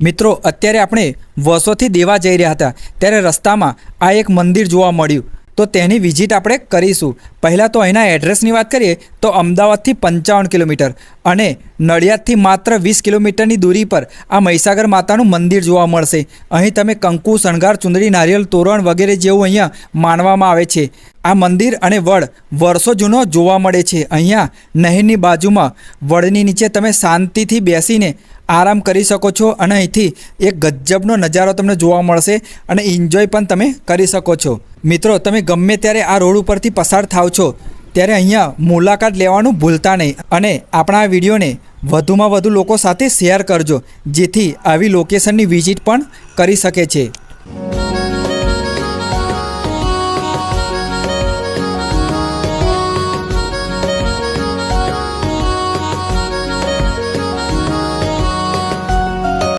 મિત્રો, અત્યારે આપણે વર્ષોથી દેવા જઈ રહ્યા હતા. ત્યારે રસ્તામાં આ એક મંદિર જોવા મળ્યું. તો તેની વિઝિટ આપણે કરીશું. પહેલાં તો અહીંના એડ્રેસની વાત કરીએ, તો અમદાવાદથી પંચાવન કિલોમીટર અને નડિયાદથી માત્ર વીસ કિલોમીટરની દૂરી પર આ મહીસાગર માતાનું મંદિર જોવા મળશે. અહીં તમે કંકુ, શણગાર, ચુંદડી, નારિયેલ, તોરણ વગેરે જેવું અહીંયા માનવામાં આવે છે. આ મંદિર અને વડ વર્ષો જૂનો જોવા મળે છે. અહીંયા નહેરની બાજુમાં વડની નીચે તમે શાંતિથી બેસીને આરામ કરી શકો છો અને અહીંથી એક ગજબનો નજારો તમને જોવા મળશે અને એન્જોય પણ તમે કરી શકો છો. મિત્રો, તમે ગમે ત્યારે આ રોડ ઉપરથી પસાર થાવ છો, ત્યારે અહીંયા મુલાકાત લેવાનું ભૂલતા નહીં. અને આપણા આ વિડીયોને વધુમાં વધુ લોકો સાથે શેર કરજો, જેથી આવી લોકેશનની વિઝિટ પણ કરી શકે છે.